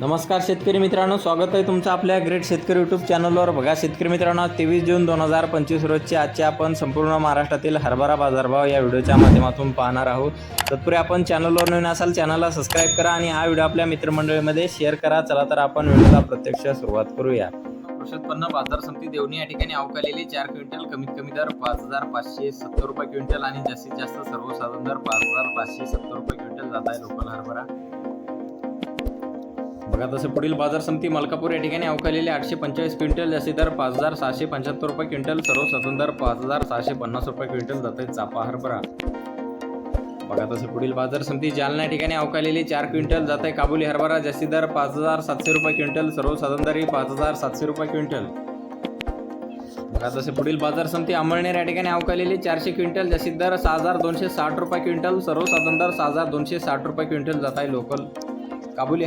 नमस्कार शेतकरी मित्रांनो स्वागत आहे तुमचं आपल्या ग्रेट शेतकरी यूट्यूब चॅनलवर बघा शेतकरी मित्रांनो तेवीस जून दोन हजार पंचवीस रोजचे आजचे आपण संपूर्ण महाराष्ट्रातील हरभरा बाजारभाव या व्हिडिओच्या माध्यमातून पाहणार आहोत. तत्पूर्वी आपण चॅनलवर नवीन असाल चॅनलला सबस्क्राईब करा आणि हा व्हिडिओ आपल्या मित्रमंडळीमध्ये शेअर करा. चला तर आपण व्हिडिओला प्रत्यक्ष सुरुवात करूया. कृषी उत्पन्न बाजार समिती देवणी या ठिकाणी अवकालेली चार क्विंटल कमीत कमी दर पाच हजार पाचशे सत्तर रुपये क्विंटल आणि जास्तीत जास्त सर्वसाधारण दर पाच हजार पाचशे सत्तर रुपये क्विंटल जात आहे लोकल हरभरा. बघा तसं पुढील बाजार समिती मलकापूर या ठिकाणी अवकालेले आठशे पंचेचाळीस क्विंटल जास्ती दर पाच हजार सहाशे पंच्याहत्तर रुपये क्विंटल सर्व सदन दर पाच हजार सहाशे पन्नास रुपये क्विंटल जाते चापा हरभरा. बघा तसं पुढील बाजार समिती जालना या ठिकाणी अवकालेली चार क्विंटल जात आहे काबुली हरभरा जास्ती दर पाच हजार सातशे रुपये क्विंटल सर्वसाधारण दर पाच हजार सातशे रुपये क्विंटल. बघा तसे पुढील बाजार समिती अंमळनेर या ठिकाणी अवकालेली चारशे क्विंटल जास्तीत दर सहा हजार दोनशे साठ रुपये क्विंटल सर्व साधन दर सहा हजार दोनशे साठ रुपये क्विंटल जात आहे लोकल. काबुली